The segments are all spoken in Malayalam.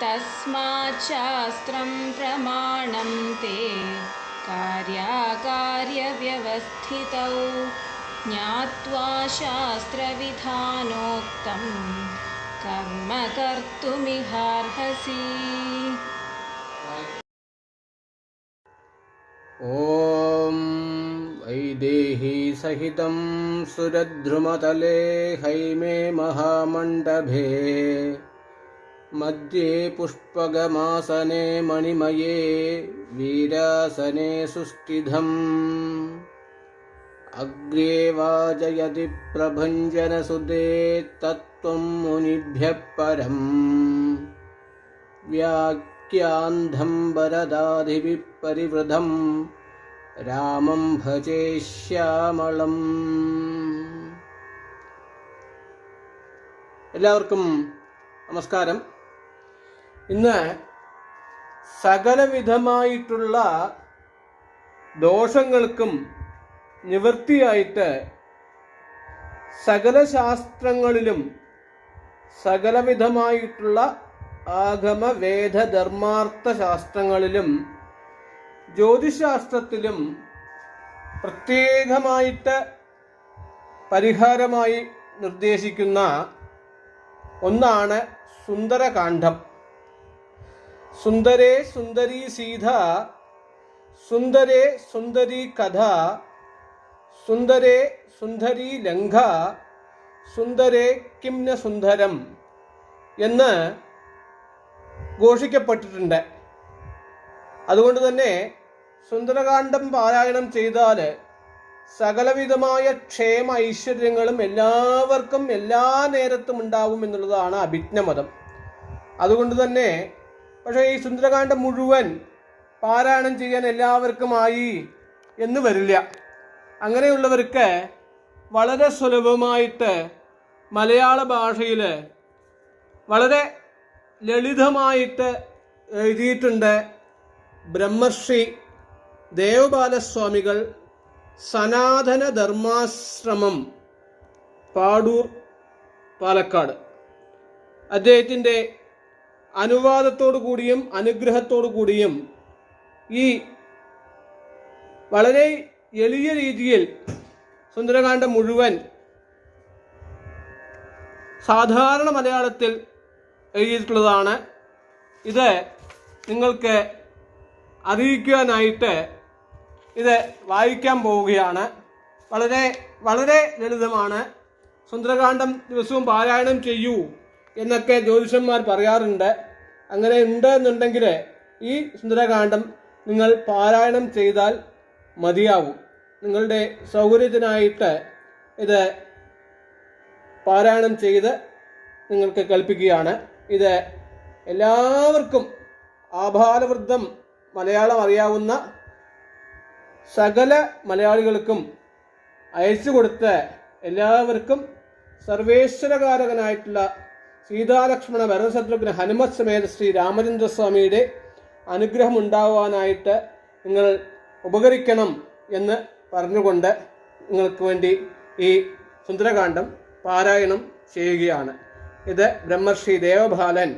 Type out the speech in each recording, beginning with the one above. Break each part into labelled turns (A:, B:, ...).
A: तस्माच्छास्त्रं प्रमाणं ते कार्याकार्यव्यवस्थितौ ज्ञात्वा शास्त्रविधानोक्तं कर्म कर्तुमिहार्हसि।
B: ॐ वैदेहीसहितं सुरद्रुमतले हैमे महामण्डभे मध्ये पुष्पगमासने मणिमये वीरासने सुस्थितम् अग्रे वाजयति प्रभञ्जनसुदे तत्त्वं मुनिभ्यः परम् व्याख्यान्धं वरदाधिभिः परिवृधं രാമം ഭജേ ശ്യാമളം എല്ലാവർക്കും നമസ്കാരം ഇന്ന് സകലവിധമായിട്ടുള്ള ദോഷങ്ങൾക്കും നിവൃത്തിയായിട്ട് സകല ശാസ്ത്രങ്ങളിലും സകലവിധമായിട്ടുള്ള ആഗമ വേദ ധർമാർത്ഥ ശാസ്ത്രങ്ങളിലും ജ്യോതിശാസ്ത്രത്തിലും പ്രത്യേകമായിട്ട് പരിഹാരമായി നിർദ്ദേശിക്കുന്ന ഒന്നാണ് സുന്ദരകാന്ഡം. സുന്ദരേ സുന്ദരി സീത സുന്ദരേ സുന്ദരി കഥ സുന്ദരേ സുന്ദരി ലംഘ സുന്ദരേ കിംന സുന്ദരം എന്ന് ഘോഷിക്കപ്പെട്ടിട്ടുണ്ട്. അതുകൊണ്ട് തന്നെ സുന്ദരകാന്ഡം പാരായണം ചെയ്താൽ സകലവിധമായ ക്ഷേമ ഐശ്വര്യങ്ങളും എല്ലാവർക്കും എല്ലാ നേരത്തും ഉണ്ടാവും എന്നുള്ളതാണ് അഭിജ്ഞമതം. അതുകൊണ്ട് തന്നെ പക്ഷേ ഈ സുന്ദരകാന്ഡം മുഴുവൻ പാരായണം ചെയ്യാൻ എല്ലാവർക്കുമായി എന്ന് വരില്ല. അങ്ങനെയുള്ളവർക്ക് വളരെ സുലഭമായിട്ട് മലയാള ഭാഷയിൽ വളരെ ലളിതമായിട്ട് എഴുതിയിട്ടുണ്ട് ബ്രഹ്മർഷി ദേവബാലസ്വാമികൾ സനാതന ധർമാശ്രമം പാടൂർ പാലക്കാട്. അദ്ദേഹത്തിന്റെ അനുവാദത്തോടു കൂടിയും അനുഗ്രഹത്തോടു കൂടിയും ഈ വളരെ എളിയ രീതിയിൽ സുന്ദരകാന്ഡം മുഴുവൻ സാധാരണ മലയാളത്തിൽ എഴുതിയിട്ടുള്ളതാണ്. ഇത് നിങ്ങൾക്ക് അറിയിക്കുവാനായിട്ട് ഇത് വായിക്കാൻ പോവുകയാണ്. വളരെ വളരെ ലളിതമാണ്. സുന്ദരകാന്ഡം ദിവസവും പാരായണം ചെയ്യൂ. എന്നൊക്കെ ജ്യോതിഷന്മാർ പറയാറുണ്ട്. അങ്ങനെ ഉണ്ട് എന്നുണ്ടെങ്കിൽ ഈ സുന്ദരകാന്ഡം നിങ്ങൾ പാരായണം ചെയ്താൽ മതിയാവും. നിങ്ങളുടെ സൗകര്യത്തിനായിട്ട് ഇത് പാരായണം ചെയ്ത് നിങ്ങൾക്ക് കൽപ്പിക്കുകയാണ് ഇത് എല്ലാവർക്കും ആഭാലവൃദ്ധം മലയാളം അറിയാവുന്ന സകല മലയാളികൾക്കും അയച്ചു കൊടുത്ത് എല്ലാവർക്കും സർവേശ്വരകാരകനായിട്ടുള്ള സീതാലക്ഷ്മണ ഭരതശത്രുഘ്ന ഹനുമത് സമേത ശ്രീ രാമചന്ദ്രസ്വാമിയുടെ അനുഗ്രഹം ഉണ്ടാകുവാനായിട്ട് നിങ്ങൾ ഉപകരിക്കണം എന്ന് പറഞ്ഞുകൊണ്ട് നിങ്ങൾക്ക് വേണ്ടി ഈ സുന്ദരകാന്ഡം പാരായണം ചെയ്യുകയാണ്. ഇത് ബ്രഹ്മർഷി ദേവബാലൻ.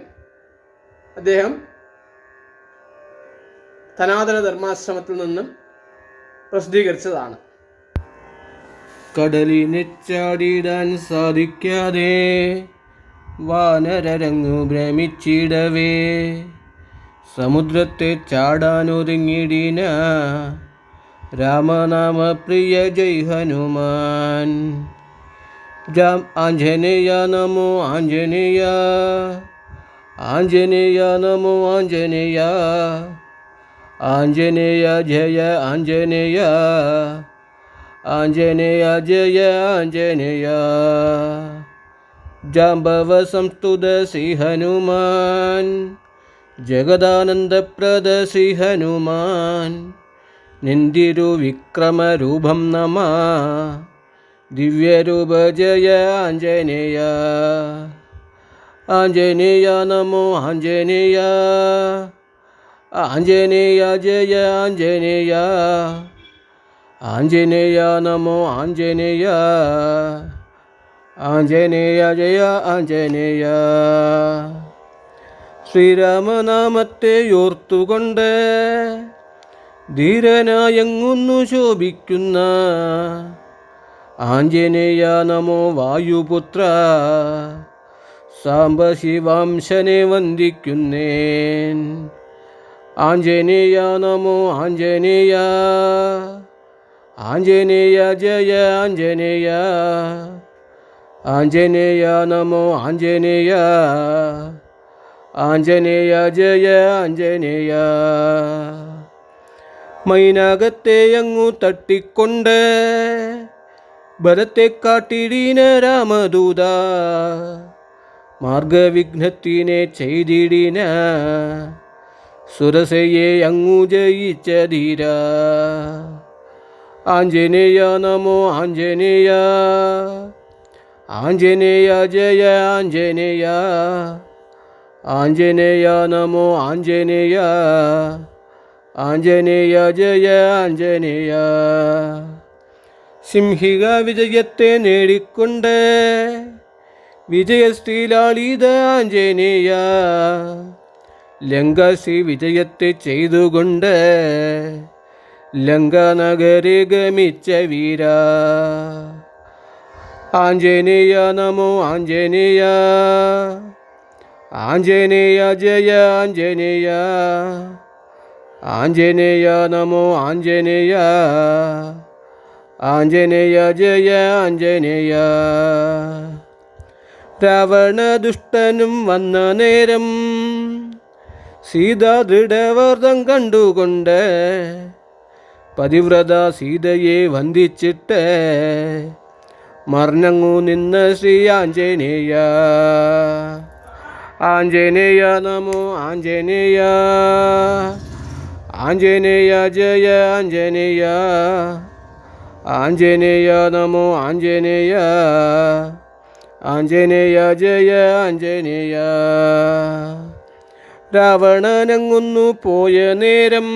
B: അദ്ദേഹം സനാതന ധർമാശ്രമത്തിൽ നിന്നും പ്രസിദ്ധീകരിച്ചതാണ്. കടലിനെ ചാടിയിടാൻ സാധിക്കാതെ വാനരരങ്ങു ഭ്രമിച്ചിടവേ. സമുദ്രത്തെ ചാടാനൊരുങ്ങിടിന രാമനാമ പ്രിയ ജയ് ഹനുമാൻ. ജാം ആഞ്ജനേയ നമോ ആഞ്ജനേയ. ആഞ്ജനേയ നമോ ആഞ്ജനേയ. ആഞ്ജനേയ ജയ ആഞ്ജനേയ. ആഞ്ജനേയ ജയ ആഞ്ജനേയ. ജാംബവ സംസ്തുത ശ്രീ ഹനുമാൻ ജഗദാനന്ദപ്രദ ശ്രീ ഹനുമാൻ നിന്ദിരു വിക്രമരൂപം നമ ദിവ്യരൂപ ജയ ആഞ്ജനേയ. ആഞ്ജനേയ നമോ ആഞ്ജനേയ. ആഞ്ജനേയ ജയ ആഞ്ജനേയ. ആഞ്ജനേയ നമോ ആഞ്ജനേയ. ആഞ്ജനേയ ജയ ആഞ്ജനേയ. ശ്രീരാമനാമത്തെ ഓർത്തുകൊണ്ട് ധീരനായങ്ങുന്നു ശോഭിക്കുന്ന ആഞ്ജനേയ നമോ വായുപുത്ര. സാംബശിവാംശനെ വന്ദിക്കുന്നേൻ. ആഞ്ജനേയ നമോ ആഞ്ജനേയ. ആഞ്ജനേയ ജയ ആഞ്ജനേയ. ആഞ്ജനേയ നമോ ആഞ്ജനേയ ആഞ്ജനേയ ജയ ആഞ്ജനേയ മൈനകത്തെ അങ്ങു തട്ടിക്കൊണ്ട് ഭരത്തെ കാട്ടിടീന രാമദൂത മാർഗവിഘ്നത്തിനെ ചെയ്തിടിന സുരസയെ അങ്ങു ജയിച്ച ധീര ആഞ്ജനേയ നമോ ആഞ്ജനേയ ആഞ്ജനേയ ജയ ആഞ്ജനേയ. ആഞ്ജനേയ നമോ ആഞ്ജനേയ. ആഞ്ജനേയ ജയ ആഞ്ജനേയ. സിംഹിക വിജയത്തെ നേടിക്കൊണ്ട് വിജയശ്രീലാളിത ആഞ്ജനേയ. ലങ്കസി വിജയത്തെ ചെയ്തുകൊണ്ട് ലങ്ക നഗരെ ഗമിച്ച വീര. ആഞ്ജനേയ നമോ ആഞ്ജനേയ. ആഞ്ജനേയ ജയ ആഞ്ജനേയ. ആഞ്ജനേയ നമോ ആഞ്ജനേയ. ആഞ്ജനേയ ജയ ആഞ്ജനേയ. രാവണ ദുഷ്ടനും വന്ന നേരം സീത ദൃഢവർദ്ധം കണ്ടുകൊണ്ട് പതിവ്രത സീതയെ വന്ദിച്ചിട്ട് മർണങ്ങു നിന്ന് ശ്രീ ആഞ്ജനേയ. ആഞ്ജനേയ നമോ ആഞ്ജനേയ. ആഞ്ജനേയ ജയ ആഞ്ജനേയ. ആഞ്ജനേയ നമോ ആഞ്ജനേയ. ആഞ്ജനേയ ജയ ആഞ്ജനേയ. രാവണനങ്ങുന്നു പോയ നേരം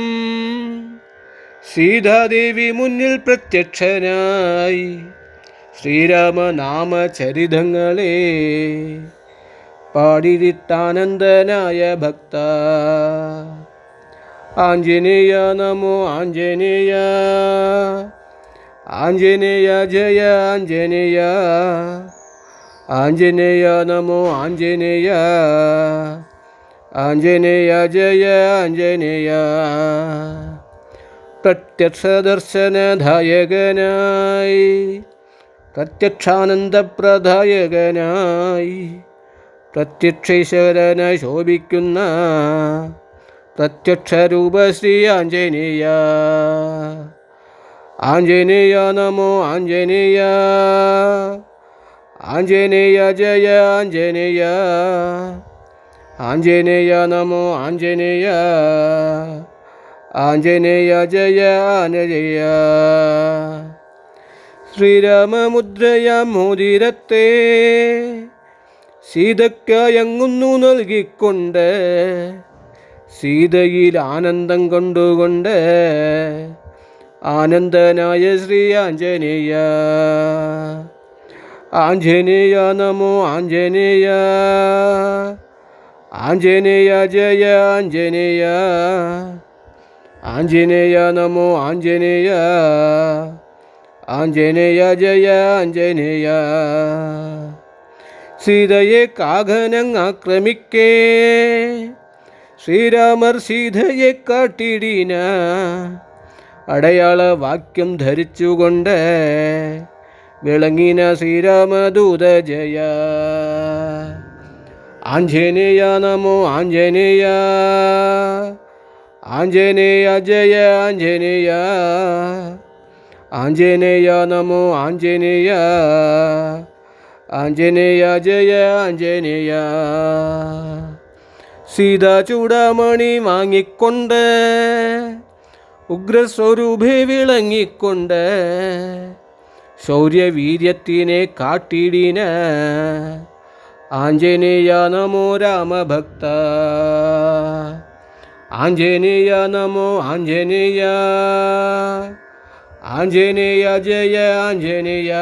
B: സീതാദേവി മുന്നിൽ പ്രത്യക്ഷനായി. ശ്രീരാമനാമ ചരിതങ്ങളെ പാടിരിട്ടാനന്ദനായ ഭക്ത. ആഞ്ജനേയ നമോ ആഞ്ജനേയ. ആഞ്ജനേയ ജയ ആഞ്ജനേയ. ആഞ്ജനേയ നമോ ആഞ്ജനേയ. ആഞ്ജനേയ ജയ ആഞ്ജനേയ. പ്രത്യക്ഷദർശനദായകനായി പ്രത്യക്ഷാനന്ദപ്രദായകനായി പ്രത്യക്ഷീശ്വരനായി ശോഭിക്കുന്ന പ്രത്യക്ഷരൂപ ശ്രീ ആഞ്ജനേയ. ആഞ്ജനേയ നമോ ആഞ്ജനേയ. ആഞ്ജനേയ ജയ ആഞ്ജനേയ. ആഞ്ജനേയ നമോ ആഞ്ജനേയ. ആഞ്ജനേയ ജയ ആഞ്ജനേയ. ശ്രീരാമമുദ്രയ മോതിരത്തെ സീതയ്ക്കയങ്ങുന്നു നൽകിക്കൊണ്ട് സീതയിൽ ആനന്ദം കൊണ്ടുകൊണ്ട് ആനന്ദനായ ശ്രീ ആഞ്ജനേയ. ആഞ്ജനേയ നമോ ആഞ്ജനേയ. ആഞ്ജനേയ ജയ ആഞ്ജനേയ. ആഞ്ജനേയ നമോ ആഞ്ജനേയ. ആഞ്ജനേയ ജയ ആഞ്ജനേയ. സീതയെ കാഘനങ് ആക്രമിക്കേ. ശ്രീരാമർ സീതയെ കാട്ടിടീന. അടയാള വാക്യം ധരിച്ചുകൊണ്ട് വിളങ്ങിന ശ്രീരാമദൂത ജയ. ആഞ്ജനേയ നമോ ആഞ്ജനേയ. ആഞ്ജനേയ ജയ ആഞ്ജനേയ. ആഞ്ജനേയ നമോ ആഞ്ജനേയ. ആഞ്ജനേയ ജയ ആഞ്ജനേയ. സീത ചൂടാമണി വാങ്ങിക്കൊണ്ട് ഉഗ്രസ്വരൂപി വിളങ്ങിക്കൊണ്ട് ശൗര്യവീര്യത്തിനെ കാട്ടിടിന. ആഞ്ജനേയ നമോ രാമഭക്ത. ആഞ്ജനേയ നമോ ആഞ്ജനേയ. ആഞ്ജനേയ ജയ ആഞ്ജനേയ.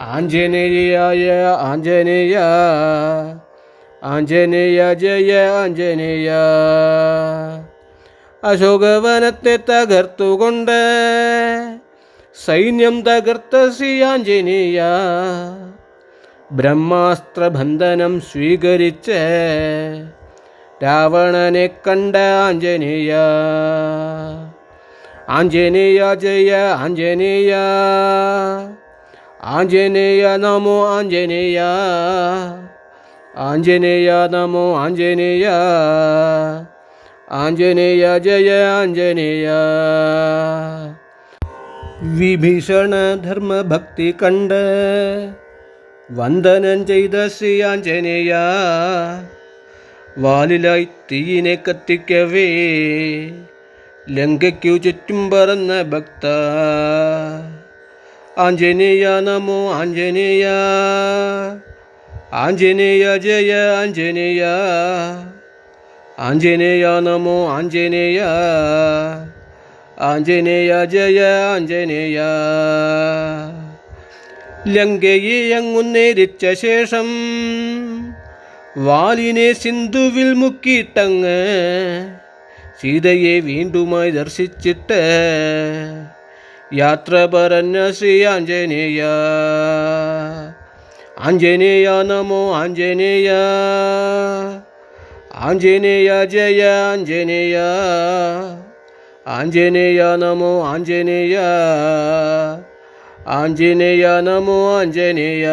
B: ആഞ്ജനേയായ ആഞ്ജനേയ. ആഞ്ജനേയ ജയ ആഞ്ജനേയ. അശോകവനത്തെ തകർത്തുകൊണ്ട് സൈന്യം തകർത്ത സി ആഞ്ജനേയ. ബ്രഹ്മാസ്ത്രബന്ധനം സ്വീകരിച്ച് രാവണനെ കണ്ട ആഞ്ജനേയ. ആഞ്ജനേയ ജയ ആഞ്ജനേയ. ആഞ്ജനേയ നമോ ആഞ്ജനേയ. ആഞ്ജനേയ നമോ ആഞ്ജനേയ. ആഞ്ജനേയ ജയ ആഞ്ജനേയ. വിഭീഷണ ധർമ്മഭക്തി കണ്ട് വന്ദനം ചെയ്ത ശ്രീ ആഞ്ജനേയ. വാലിലായി തീയിനെ കത്തിക്കവേ. ലങ്കയ്ക്കു ചുറ്റും പറന്ന ഭക്ത. ആഞ്ജനേയ നമോ ആഞ്ജനേയ. ആഞ്ജനേയ ജയ ആഞ്ജനേയ. ആഞ്ജനേയ നമോ ആഞ്ജനേയ. ആഞ്ജനേയ ജയ ആഞ്ജനേയ. ലങ്കയെ അങ്ങു നേരിച്ച ശേഷം വാലിനെ സിന്ധുവിൽ മുക്കിയിട്ടങ്ങ് സീതയെ വീണ്ടുമായി ദർശിച്ചിട്ട് യാത്ര പറഞ്ഞ ശ്രീ ആഞ്ജനേയ. ആഞ്ജനേയ നമോ ആഞ്ജനേയ. ആഞ്ജനേയ ജയ ആഞ്ജനേയ. ആഞ്ജനേയ നമോ ആഞ്ജനേയ. ആഞ്ജനേയ നമോ ആഞ്ജനേയ.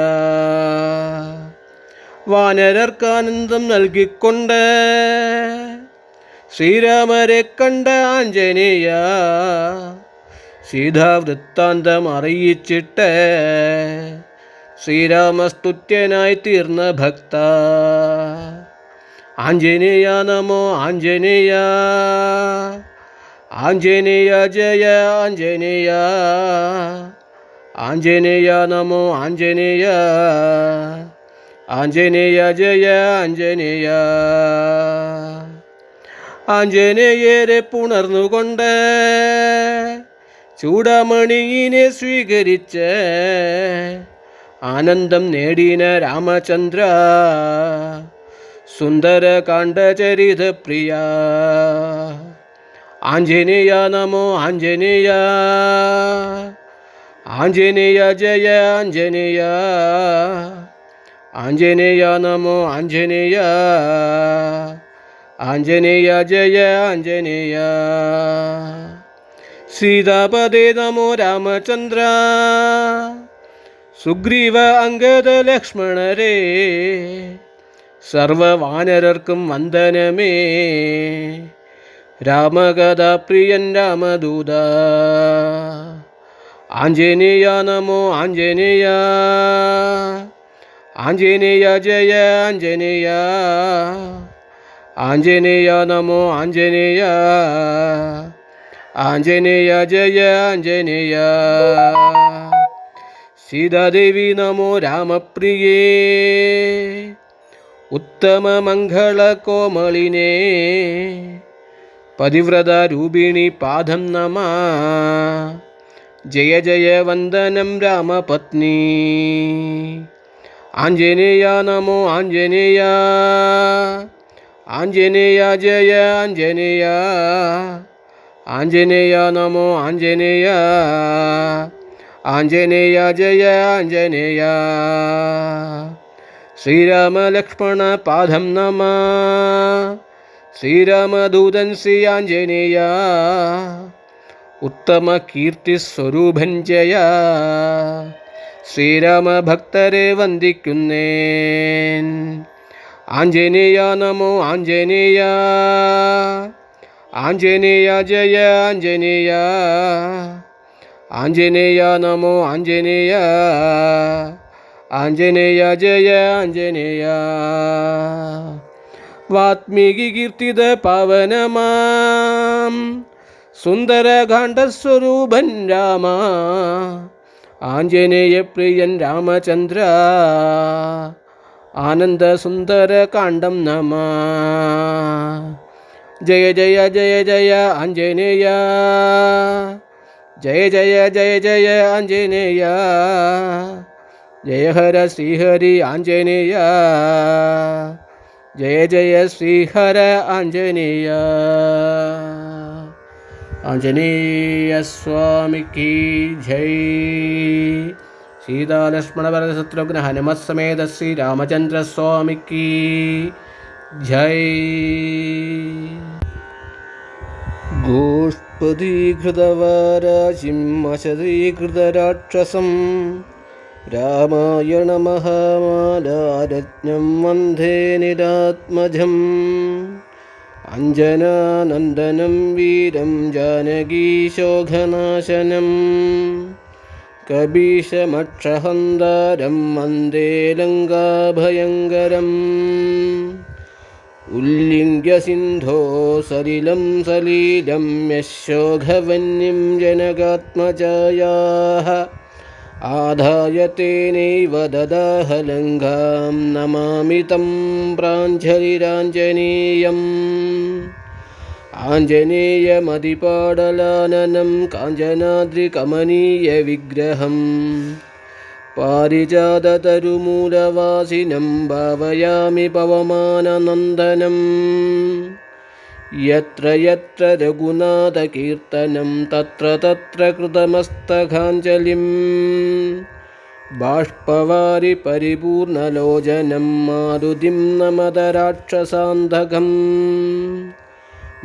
B: വാനരർക്കാനന്ദം നൽകിക്കൊണ്ട് ശ്രീരാമരെ കണ്ട ആഞ്ജനേയ സീതാവൃത്താന്തം അറിയിച്ചിട്ട് ശ്രീരാമസ്തുത്യനായി തീർന്ന ഭക്ത. ആഞ്ജനേയ നമോ ആഞ്ജനേയ. ആഞ്ജനേയ ജയ ആഞ്ജനേയ. ആഞ്ജനേയ നമോ ആഞ്ജനേയ. ആഞ്ജനേയ ജയ ആഞ്ജനേയ. ആഞ്ജനേയരെ പുണർന്നുകൊണ്ട് ചൂടാമണിയിനെ സ്വീകരിച്ച് ആനന്ദം നേടിന രാമചന്ദ്ര. സുന്ദര സുന്ദരകാണ്ഡചരിത പ്രിയ. ആഞ്ജനേയ നമോ ആഞ്ജനേയ. ആഞ്ജനേയ ജയ ആഞ്ജനേയ. ആഞ്ജനേയ നമോ ആഞ്ജനേയ. ആഞ്ജനേയ ജയ ആഞ്ജനേയ. സീതാപദേ നമോ രാമചന്ദ്ര. സുഗ്രീവ അംഗദ ലക്ഷ്മണരേ. സർവവാനരർക്കും വന്ദനമേ. രാമകഥ പ്രിയൻ രാമദൂത. ആഞ്ജനേയ നമോ ആഞ്ജനേയ. ആഞ്ജനേയ ജയ ആഞ്ജനേയ. ആഞ്ജനേയ നമോ ആഞ്ജനേയ ആഞ്ജനേയ ജയ ആഞ്ജനേയ സീതാദേവി നമോ രാമപ്രിയേ ഉത്തമമംഗളകോമളിനേ പതിവ്രത രൂപിണി പാദം നമ ജയ ജയ വന്ദനം രാമപത്നി ആഞ്ജനേയ നമോ ആഞ്ജനേയ ആഞ്ജനേയ ജയ ആഞ്ജനേയ ആഞ്ജനേയ നമോ ആഞ്ജനേയ ആഞ്ജനേയ ജയ ആഞ്ജനേയ ശ്രീരാമലക്ഷ്മണ പാദം നമ ശ്രീരാമദൂതൻ ശ്രീ ആഞ്ജനേയ ഉത്തമ കീർത്തി സ്വരൂപൻ ജയ ശ്രീരാമഭക്തരെ വന്ദിക്കുന്നേൻ ആഞ്ജനേയ നമോ ആഞ്ജനേയ ആഞ്ജനേയ ജയ ആഞ്ജനേയ ആഞ്ജനേയ നമോ ആഞ്ജനേയ ആഞ്ജനേയ ജയ ആഞ്ജനേയ വാത്മീകി കീർത്തിത പാവനമാം സുന്ദരകാണ്ഡസ്വരൂപൻ രാമ ആഞ്ജനേയ പ്രിയൻ രാമചന്ദ്ര ആനന്ദസുന്ദര आनन्दसुन्दरकाण्डं नमः जय जय जय जय अञ्जनेय जय जय जय जय अञ्जनेय जय हर श्रीहरि आञ्जनेय जय जय श्रीहर आञ्जनेय आञ्जनेयस्वामिकी जय सीतालक्ष्मणवरदशत्रुघ्न हनुमत्समेत श्रीरामचन्द्रस्वामी की जय गोष्पदीकृतवाराशिं अशदीकृतराक्षसं रामायणमहामालारत्नं वन्दे निरात्मजम् अञ्जनानन्दनं वीरं जानकीशोघनाशनं कबीशमक्षहन्दारं वन्दे लङ्काभयङ्करम् उल्लिङ्ग्यसिन्धो सलिलं सलीलं यशोघवन्यं जनकात्मजायाः। आधाय तेनैव ददाह लङ्घां नमामि तं प्राञ्जलिराञ्जनेयम् आञ्जनेयमधिपाडलाननं काञ्चनाद्रिकमनीयविग्रहम् पारिजाततरुमूलवासिनं भावयामि पवमाननन्दनम् यत्र यत्र रघुनाथकीर्तनं तत्र तत्र कृतमस्तकाञ्जलिं बाष्पवारि परिपूर्णलोचनं मारुतिं नमदराक्षसान्धकम्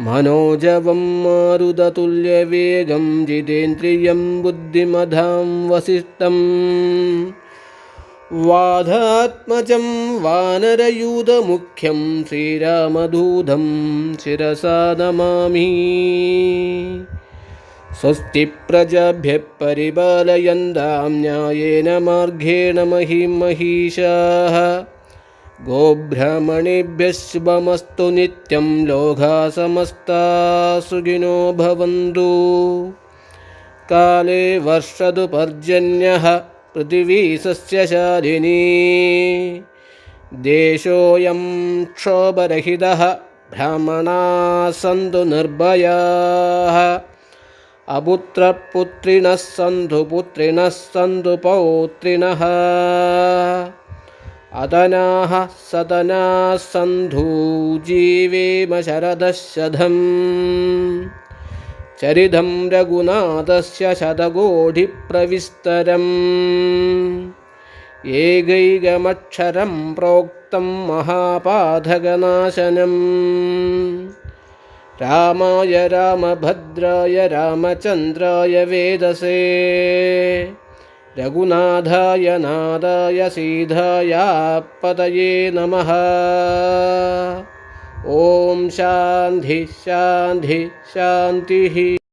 B: मनोजवं मारुदतुल्यवेगं जितेन्द्रियं बुद्धिमधां वसिष्ठम्। वाधात्मजं वानरयूधमुख्यं शिरसा नमामि। स्वस्ति प्रजाभ्यः परिपालयन्तां न्यायेन मार्गेण महीं महिषाः गोब्राह्मणेभ्यः शुभमस्तु नित्यं लोका समस्ता सुखिनो भवन्तु। काले वर्षतु पर्जन्यः पृथिवी सस्यशालिनी देशोऽयं क्षोभरहितः ब्राह्मणाः सन्तु निर्भयाः। अपुत्रपुत्रिणः सन्तु पुत्रिणः सन्तु पौत्रिणः അതനാഹ സതനാസന്ധൂ ജീവേമ ശരദശതം ചരിതം രഘുനാഥസ്യ ശതകോടിപ്രവിസ്തരം ഏകൈകമക്ഷരം പ്രോക്തം മഹാപാതകനാശനം രാമായ രാമഭദ്രായ രാമചന്ദ്രായ വേദസേ रघुनाथाय नादाय सीधाया पतये नमः। ॐ शान्ति शान्ति शान्तिः।